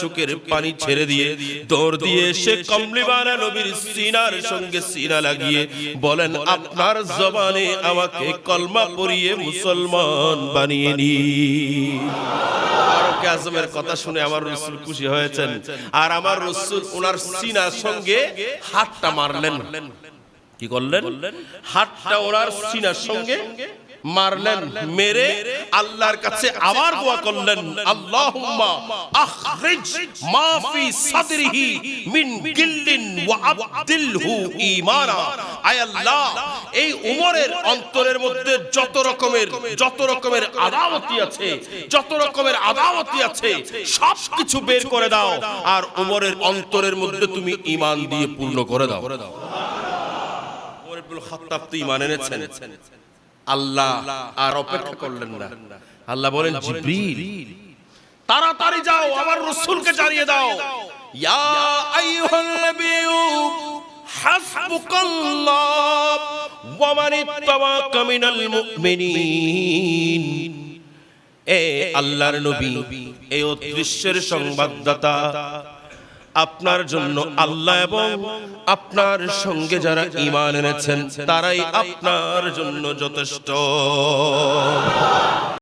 চোখের পানি ছেড়ে দিয়ে দিয়ে কমলিওয়ালা নবীর সিনার সঙ্গে সিনা লাগিয়ে বলেন, আপনার জবানে আমাকে কলমা পড়িয়ে মুসলমান বানিয়ে নি কথা শুনে আমার রসুল খুশি হয়েছেন। আর আমার রসুল ওনার সিনার সঙ্গে হাতটা মারলেন। কি করলেন? হাতটা ওনার সিনার সঙ্গে মারলেন, মেরে আল্লাহর কাছে আবার দোয়া করলেন, আল্লাহুম্মা আখরিজ মা ফি সাদরিহি মিন গিল্লিন ওয়া আবদিলহু ঈমানা। আয় আল্লাহ, এই উমরের অন্তরের মধ্যে যত রকমের যত রকমের আদাওয়াতি আছে, যত রকমের আদাওয়াতি আছে সব কিছু বের করে দাও। আর উমরের অন্তরের মধ্যে তুমি ঈমান দিয়ে পূর্ণ করে দাও। সুবহানাল্লাহ উমর ইবনুল খাত্তাব তো ঈমান এনেছেন। আল্লাহ আর অপেক্ষা করলেন না। আল্লাহ বলেন জিব্রিল তাড়াতাড়ি যাও আমার রাসূলকে জানিয়ে দাও। ইয়া আইয়ুহান নাবিয়্যু হাসবুকাল্লাহ ওয়া মান ইত্তাবাকা মিনাল মুমিনিন। এ আল্লাহর নবী এই অদৃশ্যের সংবাদদাতা। আপনার জন্য আল্লাহ এবং আপনার সঙ্গে যারা ইমান এনেছেন তারাই আপনার জন্য যথেষ্ট।